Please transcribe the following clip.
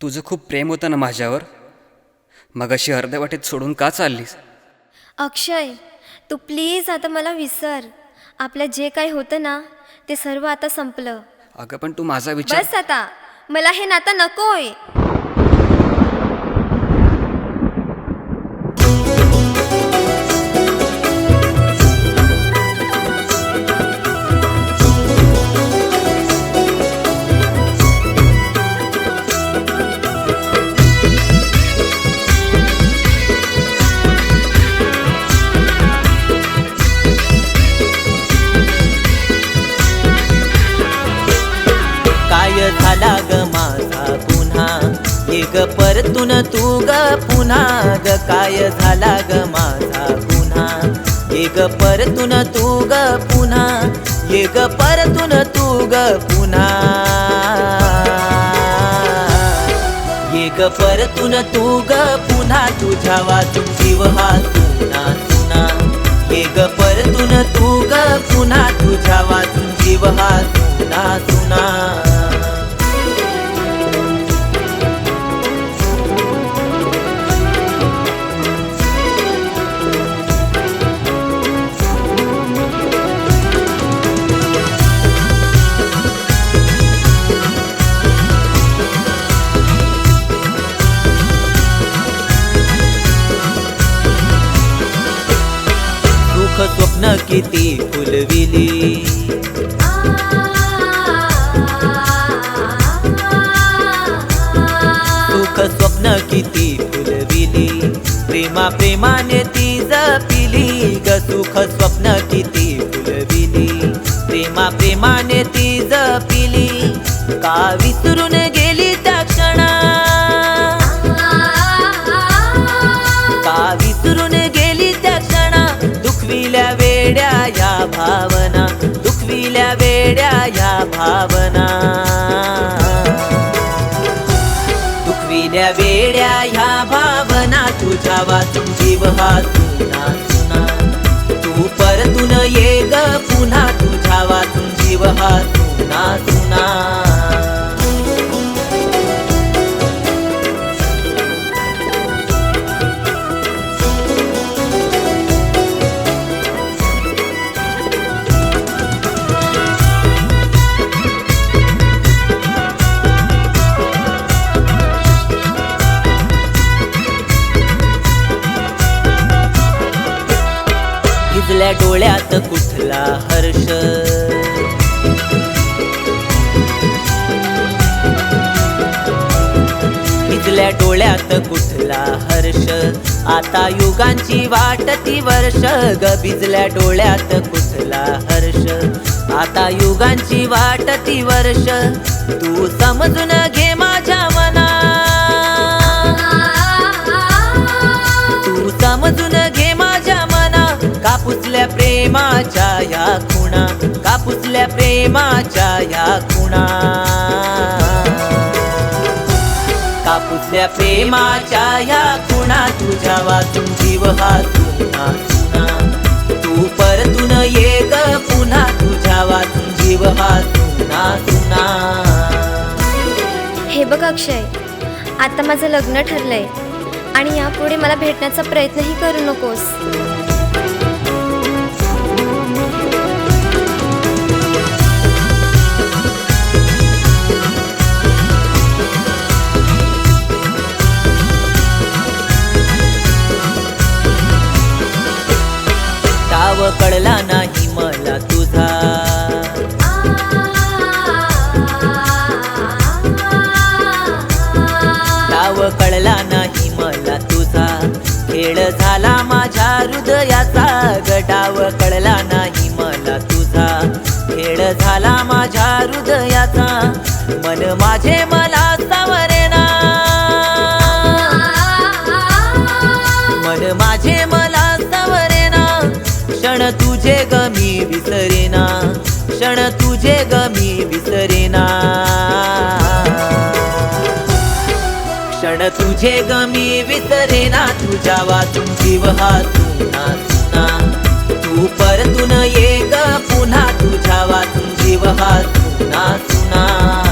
तुझं खूप प्रेम होतं ना माझ्यावर? मग अशी अर्ध्या वाटेत सोडून का चाललीस? अक्षय तू प्लीज आता मला विसर. आपलं जे काही होतं ना ते सर्व आता संपलं. अगं पण तू माझा विचार बस आता. मला हे नातं नकोय. ग परतून तू ग पुन्हा ग काय झाला ग माझा पुन्हा ये ग परतून तू ग पुन्हा? ये ग परतून तू ग पुन्हा? ये ग परतून तू ग पुन्हा? तुझ्या वाचून जीव हा तुना तुना ये ग परतून तू ग पुन्हा? तुझ्या वाचून जीव हा तुना तुना किती फुलविली. सुख स्वप्न किती फुलविली. प्रेमा प्रेमाने ती जपिली. ग सुख स्वप्न किती फुलविली. प्रेमा प्रेमाने ती जपिली. का विसरून गेली भावना दुखविल्या वेड्या या भावना. दुखविल्या वेड्या ह्या भावना तुझ्या वाचून जीव हा तुना तू परतून ये ग पुन्हा तुझ्या वाचून जीव हा डोळ्यात कुठला हर्ष? इथल्या डोळ्यात कुठला हर्ष? आता युगांची वाट ती वर्ष ग भिजल्या डोळ्यात कुठला हर्ष? आता युगांची वाट ती वर्ष तू समजून घे माझ्या मन प्रेमाच्या या खुणा कापुसल्या प्रेमाच्या या खुणा. कापुसल्या प्रेमाच्या या खुणा तुझ्या वाचून जीव हा तुना सुना तू परतून ये ग पुन्हा तुझ्या वाचून जीव हा तुना सुना हे बघ अक्षय आता माझं लग्न ठरलंय आणि यापुढे मला भेटण्याचा प्रयत्नही करू नकोस. खेळ झाला माझ्या हृदयाचा. ग कळला नाही मला तुझा. खेळ झाला माझ्या हृदयाचा. मन माझे मला सावरेना मन माझे मला सावरेना क्षण तुझे ग मी विसरेना क्षण तुझे ग मी विसरेना तुझे गमी विसरेना तुझ्या वाचून जीव हा तुना तू परतून ये ग पुन्हा तुझ्या वाचून जीव हा तुना तुना